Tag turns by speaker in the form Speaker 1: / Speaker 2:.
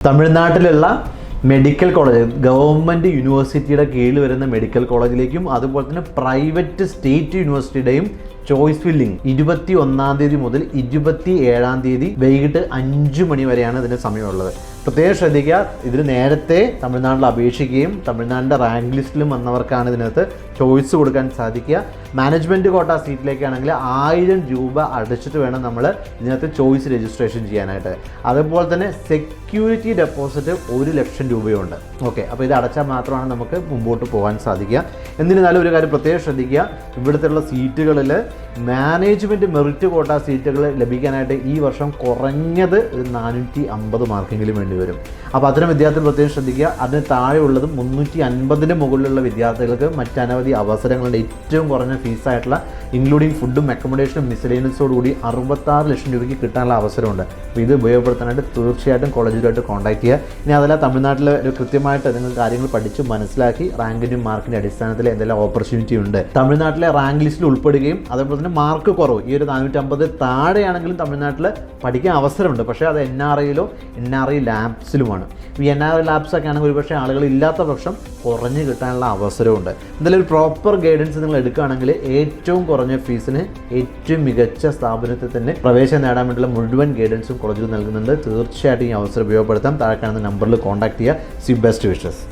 Speaker 1: തമിഴ്നാട്ടിലുള്ള medical college government യൂണിവേഴ്സിറ്റിയുടെ കീഴിൽ വരുന്ന മെഡിക്കൽ കോളേജിലേക്കും അതുപോലെ തന്നെ പ്രൈവറ്റ് സ്റ്റേറ്റ് യൂണിവേഴ്സിറ്റിയുടെയും ചോയ്സ് ഫില്ലിംഗ് ഇരുപത്തി ഒന്നാം തീയതി മുതൽ ഇരുപത്തി ഏഴാം തീയതി വൈകിട്ട് അഞ്ച് മണി വരെയാണ് ഇതിന് സമയമുള്ളത്. പ്രത്യേകം ശ്രദ്ധിക്കുക ഇതിന് നേരത്തെ തമിഴ്നാട്ടിൽ അപേക്ഷിക്കുകയും തമിഴ്നാടിന്റെ റാങ്ക് ലിസ്റ്റിലും വന്നവർക്കാണ് ഇതിനകത്ത് ചോയ്സ് കൊടുക്കാൻ സാധിക്കുക. മാനേജ്മെന്റ് കോട്ട സീറ്റിലേക്കാണെങ്കിൽ ആയിരം രൂപ അടച്ചിട്ട് വേണം നമ്മൾ ഇതിനകത്ത് ചോയ്സ് രജിസ്ട്രേഷൻ ചെയ്യാനായിട്ട്. അതുപോലെ തന്നെ സെക്യൂരിറ്റി ഡെപ്പോസിറ്റ് ഒരു ലക്ഷം രൂപയുണ്ട്. ഓക്കെ അപ്പോൾ ഇത് അടച്ചാൽ മാത്രമാണ് നമുക്ക് മുമ്പോട്ട് പോകാൻ സാധിക്കുക. എന്നിരുന്നാലും ഒരു കാര്യം പ്രത്യേകം ശ്രദ്ധിക്കുക. ഇവിടുത്തെ സീറ്റുകളിൽ മാനേജ്മെന്റ് മെറിറ്റ് കോട്ട സീറ്റുകൾ ലഭിക്കാനായിട്ട് ഈ വർഷം കുറഞ്ഞത് ഒരു നാനൂറ്റി അമ്പത് മാർക്കെങ്കിലും വേണ്ടി വരും. അപ്പോൾ അത്തരം വിദ്യാർത്ഥികൾ പ്രത്യേകം ശ്രദ്ധിക്കുക. അതിന് താഴെയുള്ളതും മുന്നൂറ്റി അൻപതിന് മുകളിലുള്ള വിദ്യാർത്ഥികൾക്ക് മറ്റനവധി അവസരങ്ങളുണ്ട് ഏറ്റവും കുറഞ്ഞ ഫീസായിട്ടുള്ള ഇൻക്ലൂഡിങ് ഫുഡും അക്കോമഡേഷനും മിസലേനൻസോട് കൂടി അറുപത്താറ് ലക്ഷം രൂപയ്ക്ക് കിട്ടാനുള്ള അവസരമുണ്ട്. അപ്പോൾ ഇത് ഉപയോഗപ്പെടുത്താനായിട്ട് തീർച്ചയായിട്ടും കോളേജുമായിട്ട് കോൺടാക്ട് ചെയ്യുക. ഇനി അതല്ല തമിഴ്നാട്ടിലെ ഒരു കൃത്യമായിട്ട് നിങ്ങൾ കാര്യങ്ങൾ പഠിച്ച് മനസ്സിലാക്കി റാങ്കിന്റെയും മാർക്കിന്റെ അടിസ്ഥാനത്തിൽ എന്തെല്ലാം ഓപ്പർച്യൂണിറ്റി ഉണ്ട്. തമിഴ്നാട്ടിലെ റാങ്ക് ലിസ്റ്റിൽ ഉൾപ്പെടുകയും അതേപോലെ തന്നെ മാർക്ക് കുറവ്. ഈ ഒരു നാനൂറ്റമ്പത് താഴെയാണെങ്കിലും തമിഴ്നാട്ടിൽ പഠിക്കാൻ അവസരമുണ്ട്. പക്ഷേ അത് എൻ ആർ ഐയിലോ എൻ ആർ ഐ ലാബ്സിലുമാണ് ഈ എൻ ആർ ഐ ലാബ്സൊക്കെ ആണെങ്കിൽ ഒരുപക്ഷെ ആളുകൾ ഇല്ലാത്ത പക്ഷം കുറഞ്ഞ് കിട്ടാനുള്ള അവസരമുണ്ട്. എന്തായാലും ഒരു പ്രോപ്പർ ഗൈഡൻസ് നിങ്ങൾ എടുക്കുകയാണെങ്കിൽ ഏറ്റവും കുറഞ്ഞ ഫീസിന് ഏറ്റവും മികച്ച സ്ഥാപനത്തിൽ തന്നെ പ്രവേശനം നേടാൻ വേണ്ടിയുള്ള മുഴുവൻ ഗൈഡൻസും കോളേജിൽ നൽകുന്നുണ്ട്. തീർച്ചയായിട്ടും ഈ അവസരം ഉപയോഗപ്പെടുത്താം. താഴെ കാണുന്ന നമ്പറിൽ കോൺടാക്ട് ചെയ്യുക. C best wishes